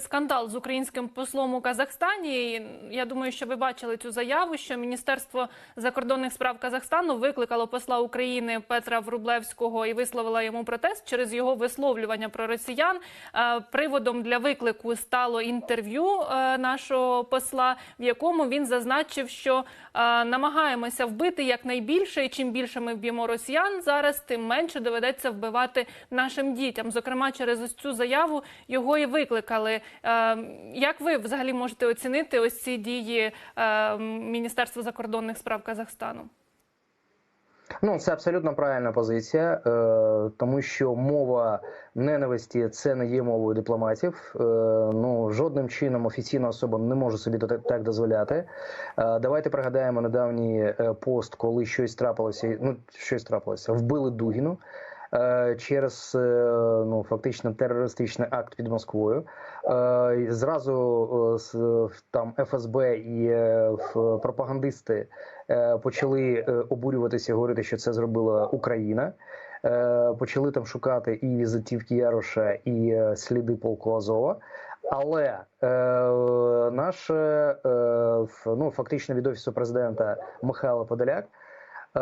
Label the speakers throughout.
Speaker 1: скандал з українським послом у Казахстані. Я думаю, що ви бачили цю заяву, що Міністерство закордонних справ Казахстану викликало посла України Петра Врублевського і висловило йому протест через його висловлювання про росіян. Е, Приводом для виклику стало інтерв'ю е, нашого посла, в якому він зазначив, що е, намагаємося вбити якнайбільше, і чим більше ми вб'ємо росіян зараз, тим менше доведеться вбивати нашим дітям. Зокрема, через цю заяву його і викликали. Е, Як ви взагалі можете оцінити ось ці дії е, Міністерства закордонних справ Казахстану?
Speaker 2: Ну, це абсолютно правильна позиція, е, тому що мова ненависті це не є мовою дипломатів. Е, ну жодним чином офіційна особа не може собі так дозволяти. Е, давайте пригадаємо недавній пост, коли щось трапилося. Ну щось трапилося, вбили Дугіну. Е, Через е, ну фактично терористичний акт під Москвою Е, зразу там ФСБ і пропагандисти почали обурюватися, говорити, що це зробила Україна. Почали там шукати і візитівки Яроша, і сліди полку Азова. Але е, наш е, ну фактично від офісу президента Михайло Подоляк. Е,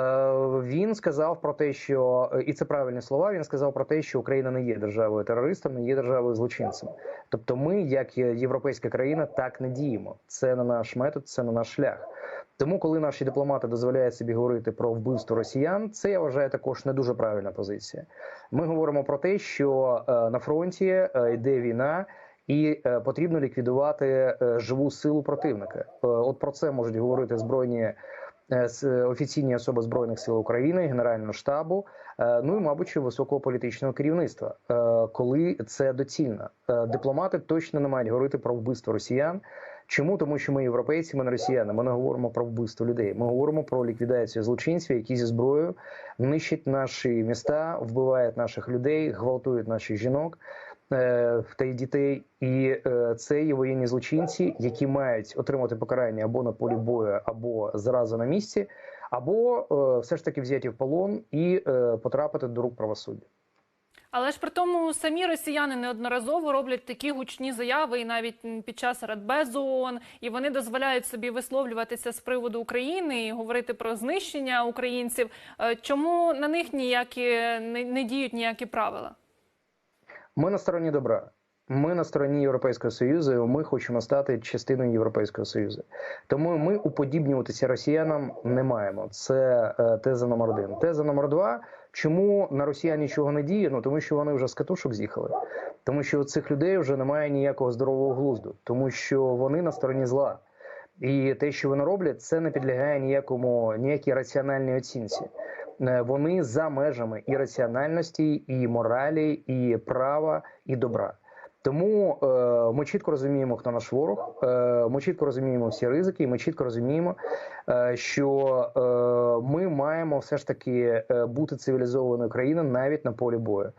Speaker 2: Він сказав про те, що і це правильні слова. Він сказав про те, що Україна не є державою терористом, не є державою злочинцем. Тобто, ми, як європейська країна, так не діємо. Це не наш метод, це не наш шлях. Тому, коли наші дипломати дозволяють собі говорити про вбивство росіян, це я вважаю також не дуже правильна позиція. Ми говоримо про те, що е, на фронті е, йде війна. І е, потрібно ліквідувати е, живу силу противника. Е, от про це можуть говорити збройні е, офіційні особи збройних сил України, Генерального штабу, е, ну і мабуть високого політичного керівництва, е, коли це доцільно. Е, Дипломати точно не мають говорити про вбивство росіян. Чому тому, що ми європейці, ми не росіяни. Ми не говоримо про вбивство людей. Ми говоримо про ліквідацію злочинців, які зі зброєю нищать наші міста, вбивають наших людей, гвалтують наших жінок е, та й дітей. І е, це є воєнні злочинці, які мають отримати покарання або на полі бою, або зразу на місці, або е, все ж таки взяті в полон і е, потрапити до рук правосуддя.
Speaker 1: Але ж при тому самі росіяни неодноразово роблять такі гучні заяви, і навіть під час Радбезу ООН, і вони дозволяють собі висловлюватися з приводу України і говорити про знищення українців. Е, Чому на них ніякі не, не діють ніякі правила?
Speaker 2: Ми на стороні добра. Ми на стороні Європейського Союзу. Ми хочемо стати частиною Європейського Союзу. Тому ми уподібнюватися росіянам не маємо. Це е, теза номер один. Теза номер два. Чому на росіян нічого не діє? Ну тому що вони вже з катушок з'їхали. Тому що у цих людей вже немає ніякого здорового глузду, тому що вони на стороні зла. І те, що вони роблять, це не підлягає ніякому ніякій раціональній оцінці. Е, Вони за межами і раціональності, і моралі, і права, і добра. Тому е, ми чітко розуміємо, хто наш ворог. Е, ми чітко розуміємо всі ризики, і ми чітко розуміємо, е, що е, ми маємо все ж таки е, бути цивілізованою країною навіть на полі бою.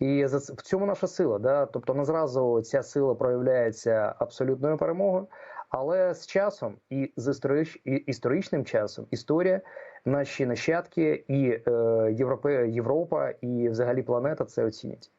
Speaker 2: І за в цьому наша сила. Да? Тобто не зразу ця сила проявляється абсолютною перемогою. Але з часом і з історич, історичним часом історія, наші нащадки і е, Європа, Європа і взагалі планета це оцінять.